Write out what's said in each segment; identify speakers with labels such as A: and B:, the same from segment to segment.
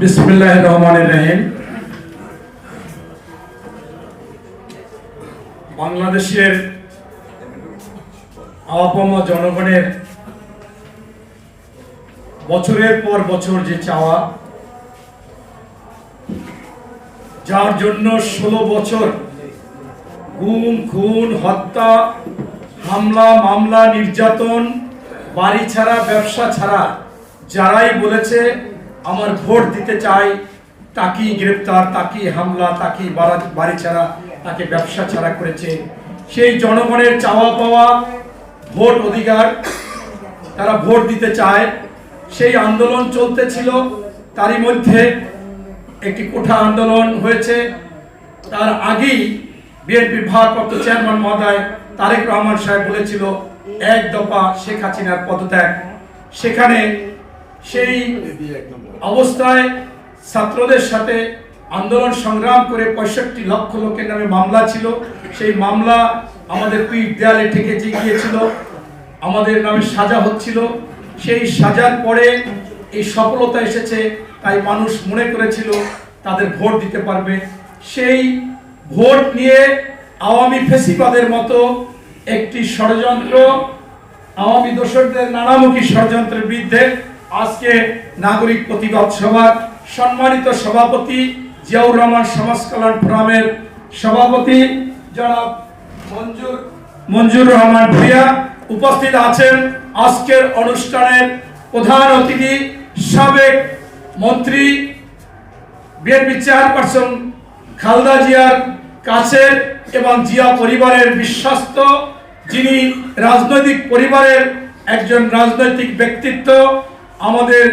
A: বিসমিল্লাহ রহমান রহিম। বাংলাদেশের আপাম জনগণের বছরের পর বছর যে চাওয়া, যার জন্য ষোলো বছর গুম, খুন, হত্যা, হামলা, মামলা, নির্যাতন, বাড়ি ছাড়া, ব্যবসা ছাড়া, যারাই বলেছে আমার ভোট দিতে চাই, তাকেই গ্রেপ্তার, তাকেই হামলা, তাকেই বাড়া- ছাড়া তাকে ব্যবসা ছাড়া করেছে। সেই জনগণের চাওয়া পাওয়া ভোট অধিকার তারা ভোট দিতে চায়। সেই আন্দোলন চলতেছিল, তারই মধ্যে একটি কোঠা আন্দোলন হয়েছে। তার আগেই বিএনপির ভারপ্রাপ্ত চেয়ারম্যান মহোদয় তারেক রহমান সাহেব বলেছিল, এক দফা শেখ হাসিনার পদত্যাগ। সেখানে সেই অবস্থায় ছাত্রদের সাথে আন্দোলন সংগ্রাম করে পঁয়ষট্টি লক্ষ লোকের নামে মামলা ছিল। সেই মামলা আমাদের পিঠ দেয়ালে ঠেকে গিয়েছিল। আমাদের নামে সাজা হচ্ছিল। সেই সাজার পরে এই সফলতা এসেছে, তাই মানুষ মনে করেছিল তাদের ভোট দিতে পারবে। সেই ভোট নিয়ে আওয়ামী ফেসিবাদের মতো একটি ষড়যন্ত্র, আওয়ামী দোসরদের নানামুখী ষড়যন্ত্রের বিরুদ্ধে আজকে নাগরিক প্রতিবাদ সভার সম্মানিত সভাপতি জিয়াউর রহমান সমাজ কল্যাণ ফোরামের সভাপতি জনাব মঞ্জুর মঞ্জুর রহমান ভুইয়া উপস্থিত আছেন আজকের অনুষ্ঠানের প্রধান অতিথি, সাবেক মন্ত্রী, বিএনপি চেয়ারপারসন খালদা জিয়ার কাছের এবং জিয়া পরিবারের বিশ্বস্ত, যিনি রাজনৈতিক পরিবারের একজন রাজনৈতিক ব্যক্তিত্ব আমাদের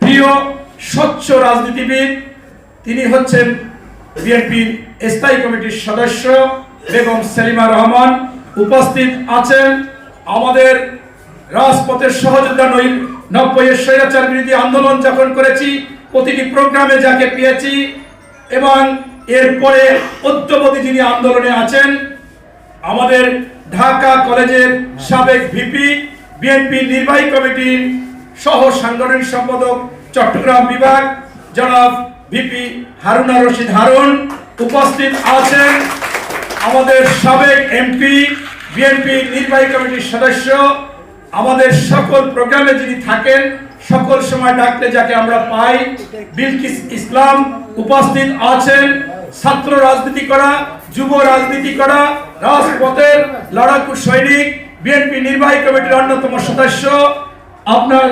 A: প্রিয় স্বচ্ছ রাজনীতিবিদ, তিনি হচ্ছেন বিএনপির স্থায়ী কমিটির সদস্য বেগম সেলিমা রহমান। উপস্থিত আছেন আমাদের রাজপথের সহযোদ্ধা নই নব্বইয়ের স্বৈরাচার বিরোধী আন্দোলন যখন করেছি, প্রতিটি প্রোগ্রামে যাকে পেয়েছি এবং এরপরে অদ্যবধি যিনি আন্দোলনে আছেন, আমাদের ঢাকা কলেজের সাবেক ভিপি, বিএনপি নির্বাহী কমিটির সহ সাংগঠনিক সম্পাদক, চট্টগ্রাম বিভাগ, জনাব ভিপি হারুনা রশিদ হারুন উপস্থিত আছেন আমাদের সাবেক এমপি, বিএনপি নির্বাহী কমিটির সদস্য, আমাদের সকল প্রোগ্রামে যিনি থাকেন, সকল সময় ডাকলে যাকে আমরা পাই, বিলকিস ইসলাম উপস্থিত আছেন, ছাত্র রাজনীতি করা, যুব রাজনীতি করা, রাজপথের লড়াকু সৈনিক, বিএনপি নির্বাহী কমিটির অন্যতম সদস্য আপনার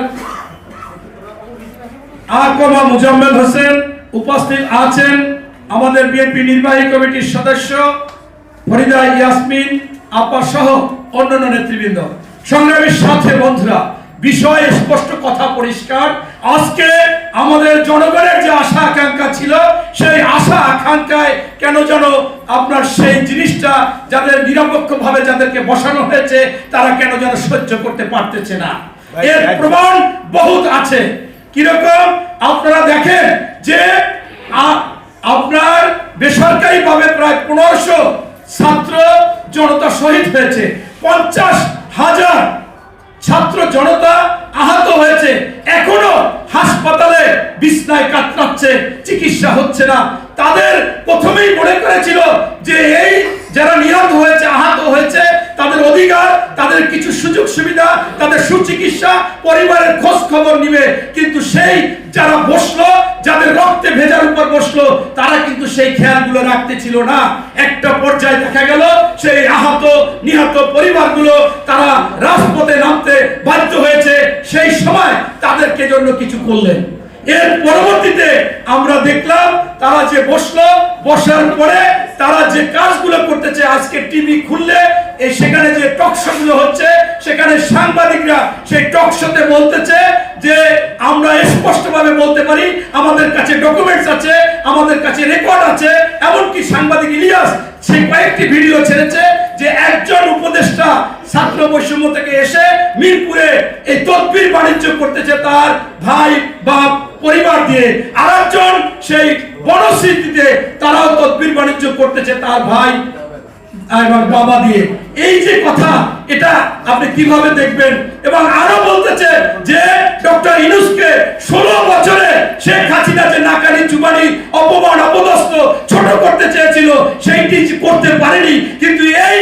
A: আকমা মুজাম্মেল হোসেন উপস্থিত আছেন আমাদের বিএনপি নির্বাহী কমিটির সদস্য ফরিদা ইয়াসমিন আপা সহ অন্যান্য নেতৃবৃন্দ। সংগ্রামের সাথে বন্ধুরা, বিষয় স্পষ্ট কথা পরিষ্কার। আজকে আমাদের জনগণের যে আশা আকাঙ্ক্ষা ছিল, সেই আশা আকাঙ্ক্ষায় কেন যেন আপনার সেই জিনিসটা যাদের নিরপেক্ষ ভাবে যাদেরকে বসানো হয়েছে, তারা কেন যেন সহ্য করতে পারতেছে না। এর প্রমাণ বহুত আছে। কীরকম? আপনারা দেখেন যে আপনার বেসরকারি ভাবে প্রায় পনেরোশো ছাত্র জনতা শহীদ হয়েছে। পঞ্চাশ হাজার ছাত্র জনতা আহত হয়েছে। এখনও হাসপাতালে বিছনায় কাতরাচ্ছে চিকিৎসা হচ্ছে না। তাদের প্রথমেই মনে করেছিল যে এই যারা নিহত হয়েছে আহত হয়েছে তাদের অধিকার, তাদের কিছু সুযোগ সুবিধা, তাদের সুচিকিৎসা, পরিবারের খোঁজ খবর নিবে। কিন্তু সেই যারা বসল, যাদের রক্তে ভেজার উপর বসল, তারা কিন্তু সেই খেয়ালগুলো রাখতে ছিল না। একটা পর্যায়ে দেখা গেল, সেই আহত, নিহত পরিবারগুলো তারা রাজপথে নামতে বাধ্য হয়েছে। সেই সময় তাদেরকে জন্য কিছু করলেন। এর পরবর্তীতে আমরা দেখলাম তারা যে বসল, বসার পরে তারা যে কাজগুলো করতেছে, আজকে টিভি খুললে এই সেখানে যে টক শো গুলো হচ্ছে, সেখানে সাংবাদিকরা সেই টক শোতে বলতেছে যে, আমরা স্পষ্টভাবে বলতে পারি, আমাদের কাছে ডকুমেন্টস আছে, আমাদের কাছে রেকর্ড আছে, এমনকি সাংবাদিক ইলিয়াস সে কয়েকটি ভিডিও ছেড়েছে যে একজন উপদেষ্টা ছাত্র বৈষম্য থেকে এসে মিরপুরে এই তদবির বাণিজ্য করতেছে তার ভাই, বাপ, পরিবার দিয়ে। আরেকজন সেই বনস্মৃতিতে তারাও তদবির বাণিজ্য করতেছে তার ভাই এবং বাবা দিয়ে। এই যে কথা, এটা আপনি কীভাবে দেখবেন? এবং আরও বলতেছে যে ডক্টর ইনুসকে ষোলো বছরে শেখ হাসিনা যে নাকানি চুবানি, অপমান, অপদস্থ, ছোট করতে চেয়েছিল, সেইটি করতে পারেনি। কিন্তু এই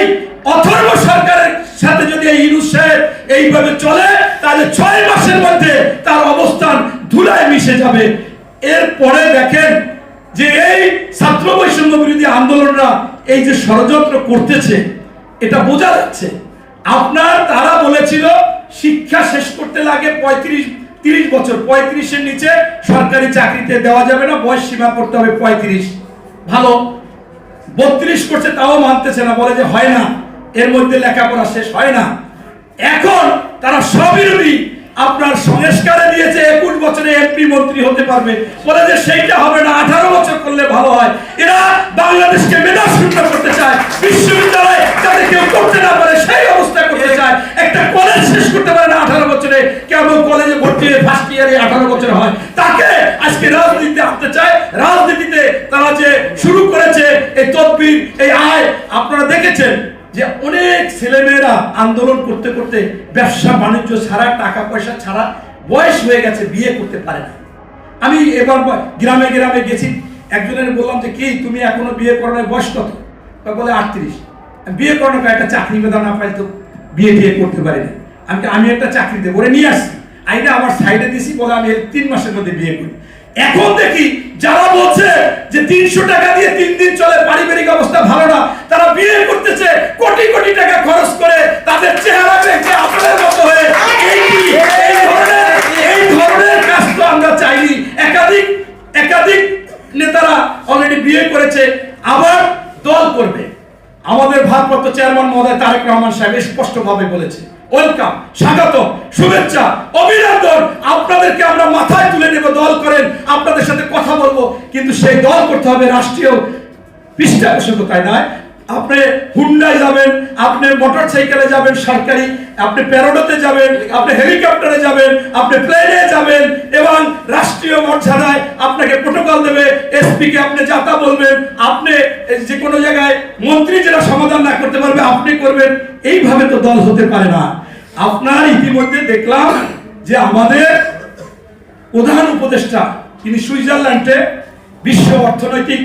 A: অথর্ব সরকারের সাথে যদি এই ইনুস সাহেব এইভাবে চলে, তাহলে ছয় মাসের মধ্যে তার অবস্থান ধুলায় মিশে যাবে। এরপরে দেখেন যে এই ছাত্র বৈষম্য বিরোধী আন্দোলনরা এই যে ষড়যন্ত্র করতেছে, এটা বোঝা যাচ্ছে। আপনার তারা বলেছিল, শিক্ষা শেষ করতে লাগে পঁয়ত্রিশ, তিরিশ বছর। পঁয়ত্রিশের নিচে সরকারি চাকরিতে দেওয়া যাবে না, বয়স সীমা করতে হবে পঁয়ত্রিশ। ভালো। বত্রিশ করছে, তাও মানতেছে না, বলে যে হয় না। এর মধ্যে লেখাপড়া শেষ হয় না। এখন তারা সবিরোধী আপনার সংস্কারে দিয়েছে, একুশ বছরে এমপি মন্ত্রী হতে পারবে। বলে যে সেইটা হবে না, আঠারো বছর করলে ভালো হয়। এরা বাংলাদেশকে মেধা শূন্য করতে চায়, বিশ্ববিদ্যালয় যাতে কেউ করতে না পারে, সেই অবস্থা করতে চায়। একটা কলেজ শেষ করতে পারে না আঠারো বছরে। কেমন কলেজে ভর্তি হয়ে ফার্স্ট ইয়ারে আঠারো বছর হয়। তাকে আজকে রাজনীতিতে আনতে চায়। রাজনীতিতে তারা যে শুরু করেছে, এই তদবির, এই আয়, আপনারা দেখেছেন? যে অনেক ছেলেমেয়েরা আন্দোলন করতে করতে ব্যবসা বাণিজ্য ছাড়া, টাকা পয়সা ছাড়া বয়স হয়ে গেছে, বিয়ে করতে পারে না। আমি এবার গ্রামে গ্রামে গেছি, একজনের বললাম যে, কি তুমি এখনও বিয়ে করানোর বয়স কত? বলে, আটত্রিশ। বিয়ে করানো একটা চাকরি বেদা না পাই তো বিয়ে টিয়ে করতে পারি না আমি আমি একটা চাকরি দেবো, ওরে নিয়ে আসছি। আইনা আমার সাইডে দিছি, বলে, আমি তিন মাসের মধ্যে বিয়ে করি। এখন দেখি যারা বলছে যে তিনশো টাকা দিয়ে তিন দিন চলে, পারিবারিক অবস্থা ভালো না, তারা বিয়ে করতেছে, কোটি কোটি টাকা খরচ করে তাদের চেহারা দেখে আপনাদের মতো হয়ে। এই ধরনের এই ধরনের কাজ তো আমরা চাইনি। একাধিক একাধিক নেতারা অলরেডি বিয়ে করেছে, আবার দল করবে। আমাদের ভারপ্রাপ্ত চেয়ারম্যান মহোদয় তারেক রহমান সাহেব স্পষ্টভাবে বলেছে। ওয়েলকাম স্বাগত শুভেচ্ছা, অভিনন্দন। আপনাদেরকে আমরা মাথায় তুলে নেব, দল করেন, আপনাদের সাথে কথা বলব। কিন্তু সেই দল করতে হবে রাষ্ট্রীয় পৃষ্ঠপোষকতায় নয়। আপনি হুন্ডায় যাবেন, আপনি মোটর সাইকেলে যাবেন সরকারি, আপনি প্যারোডোতে যাবেন, আপনি হেলিকপ্টারে যাবেন, আপনি প্লেনে যাবেন, এবং রাষ্ট্রীয় মর্যাদায় আপনাকে প্রোটোকল দেবে এসপি কে আপনি যাতা বলবেন, আপনি যে কোনো জায়গায় মন্ত্রী যেটা সমাধান না করতে পারবে, আপনি করবেন। এইভাবে তো দল হতে পারে না। আপনার ইতিমধ্যে দেখলাম যে আমাদের প্রধান উপদেষ্টা, তিনি সুইজারল্যান্ডে বিশ্ব অর্থনৈতিক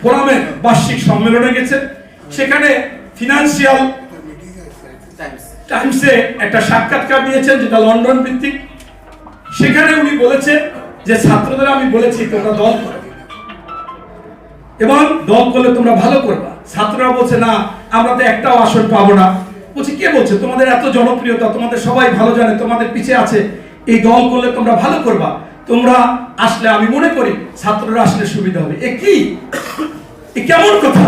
A: ফোরামের বার্ষিক সম্মেলনে গেছেন। সেখানে ফিনান্সিয়াল টাইমসে একটা সাক্ষাৎকার দিয়েছেন যেটা লন্ডন ভিত্তিক। সেখানে উনি বলেছেন যে ছাত্রদের আমি বলেছি তোমরা দল এবং দল করলে তোমরা ভালো করবা। ছাত্ররা বলছে না আমরা তো একটাও আসন পাবো না। বলছি কে বলছে? তোমাদের এত জনপ্রিয়তা তোমাদের সবাই ভালো জানে তোমাদের পিছে আছে। এই দল করলে তোমরা ভালো করবা। তোমরা আসলে আমি মনে করি ছাত্ররা আসলে সুবিধা হবে। এ কি? এ কেমন কথা?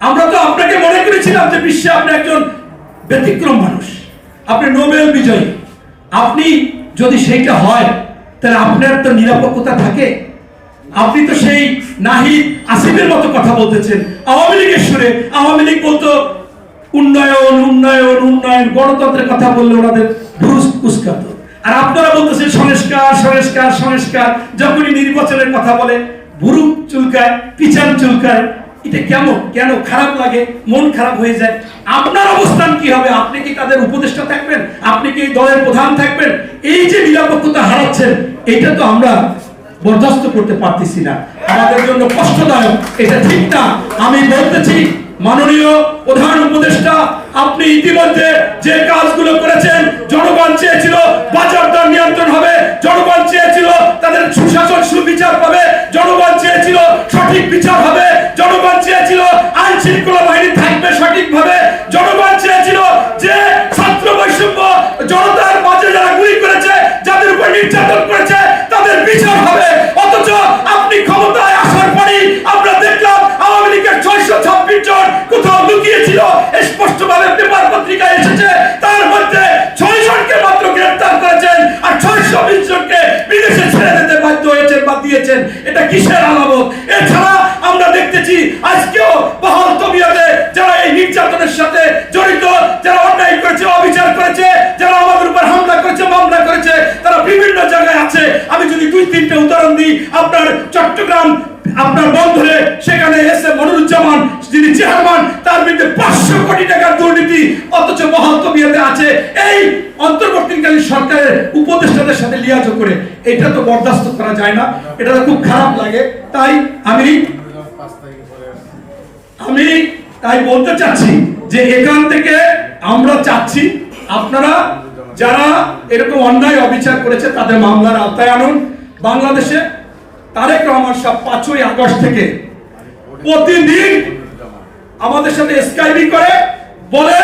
A: আমরা তো আপনাকে মনে করেছিলাম যে বিশ্বে আপনি একজন ব্যতিক্রম মানুষ। আপনি নোবেল বিজয়ী। আপনি যদি সেইটা হয়, তাহলে আপনার তো নিরাপত্তা থাকে। আপনি তো সেই নাহিদ আসিফের মতো কথা বলতেছেন। আওয়ামী লীগের সুরে। আওয়ামী লীগ বলতো, উন্নয়ন উন্নয়ন উন্নয়ন। গণতন্ত্রের কথা বললে ওনাদের ভুরুস কুসকাত আর আপনারা বলতেছেন, সংস্কার সংস্কার সংস্কার। যখনই নির্বাচনের কথা বলে ভুরু চুলকায় পিছান চুলকায় এটা কেমন? কেন খারাপ লাগে? মন খারাপ হয়ে যায়। আপনার অবস্থান কি হবে? আপনি কি তাদের উপদেষ্টা থাকবেন? আপনি কি দলের প্রধান থাকবেন? এই যে নিরাপত্তা হারাচ্ছেন এটা তো আমরা বরদাস্ত করতে পারতেছি না। আমাদের জন্য কষ্টদায়ক, এটা ঠিক না। আমি বলতেছি, মাননীয় প্রধান উপদেষ্টা, আপনি ইতিমধ্যে যে কাজগুলো করেছেন, জনগণ চেয়েছিল বাজার দর নিয়ন্ত্রণ হবে, জনগণ চেয়েছিল তাদের সুশাসন সুবিচার পাবে, জনগণ চেয়েছিল সঠিক বিচার করেছে, যারা আমাদের উপর হামলা করেছে, মামলা করেছে, তারা বিভিন্ন জায়গায় আছে। আমি যদি দুই, তিনটে উদাহরণ দিই, আপনার চট্টগ্রাম, আপনার বন্ধরে সেখানে এসে মনিরুজ্জামান, যিনি চেয়ারম্যান, তার বিরুদ্ধে পাঁচশো কোটি টাকার দুর্নীতি, অথচ মহাত্মবিয়াতে আছে। এই অন্তর্বর্তীকালীন সরকারের উপদেষ্টাদের সাথে লিয়াজ করে, এটা তো বরদাস্ত করা যায় না। এটা তো খুব খারাপ লাগে। তাই আমি আমি তাই বলতে চাচ্ছি যে এখান থেকে আমরা চাচ্ছি আপনারা যারা এরকম অন্যায় অবিচার করেছে, তাদের মামলার আওতায় আনুন। বাংলাদেশে তারেক রহমান সাহেব পাঁচই আগস্ট থেকে প্রতিদিন আমাদের সাথে স্কাইবি করে, বলে,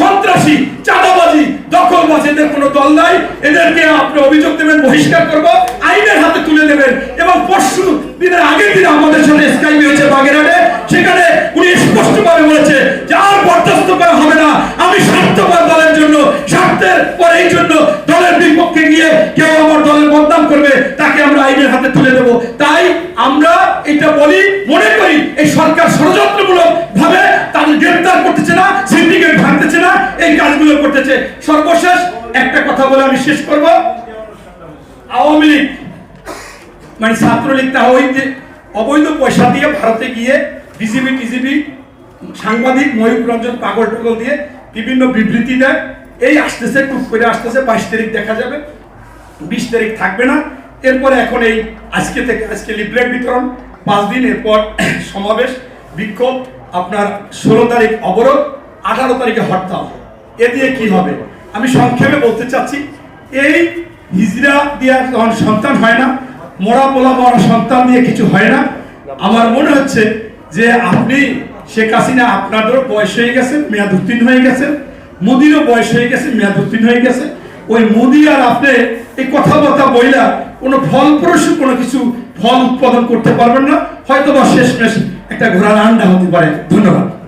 A: সন্ত্রাসী, চাঁদাবাজি দখলবাজি এদের কোনো দল নাই। এদেরকে আপনি অভিযোগ দেবেন, বহিষ্কার করব, আইনের হাতে তুলে দেবেন এবং পরশু দিনের আগের দিনে আমাদের সাথে স্কাইবি হয়েছে বাগেরহাটে। সেখানে উনি স্পষ্টভাবে বলেছে যে আর বরদাস্ত করা হবে না, আমি স্বার্থপর দলের জন্য, স্বার্থের পরে এই জন্য দলের বিপক্ষে গিয়ে কেউ আমার দলের বদনাম করবে, তাকে আমরা আইনের হাতে তুলে দেব। তাই আমরা এটা বলি, মনে করি, এই সরকার ষড়যন্ত্রমূলক ভাবে তাদের গ্রেফতার করতেছে না, সিন্ডিকেট ভাঙতেছে না, এই কাজগুলো করতেছে। সর্বশেষ একটা কথা বলে আমি শেষ করব। আওয়ামী লীগ মানে ছাত্রলীগ যে অবৈধ পয়সা দিয়ে ভারতে গিয়ে বিজিবি টিজিবি সাংবাদিক ময়ূর রঞ্জন পাগল টগল দিয়ে বিভিন্ন বিবৃতি দেয়। এই আসতেছে, টুক করে আসতেছে, বাইশ তারিখ দেখা যাবে। বিশ তারিখ থাকবে না। এরপরে এখন এই আজকে থেকে আজকে লিফলেট বিতরণ, পাঁচ দিন এরপর সমাবেশ, বিক্ষোভ, আপনার ষোলো তারিখ অবরোধ, আঠারো তারিখে হরতাল। এ দিয়ে কি হবে? আমি সংক্ষেপে বলতে চাচ্ছি, এই হিজরা দিয়ে যখন সন্তান হয় না। মরা পোলা মরা সন্তান দিয়ে কিছু হয় না। আমার মনে হচ্ছে যে আপনি শেখ হাসিনা, আপনাদেরও বয়স হয়ে গেছে, মেয়াদ উত্তীর্ণ হয়ে গেছে, মোদিরও বয়স হয়ে গেছে, মেয়াদ উত্তীর্ণ হয়ে গেছে। ওই মোদি আর আপনি এই কথাবার্তা বইলা কোনো ফলপ্রসূ কোনো কিছু ফল উৎপাদন করতে পারবেন না। হয়তো বা শেষমেশ একটা ঘোড়ার আন্ডা হতে পারে। ধন্যবাদ।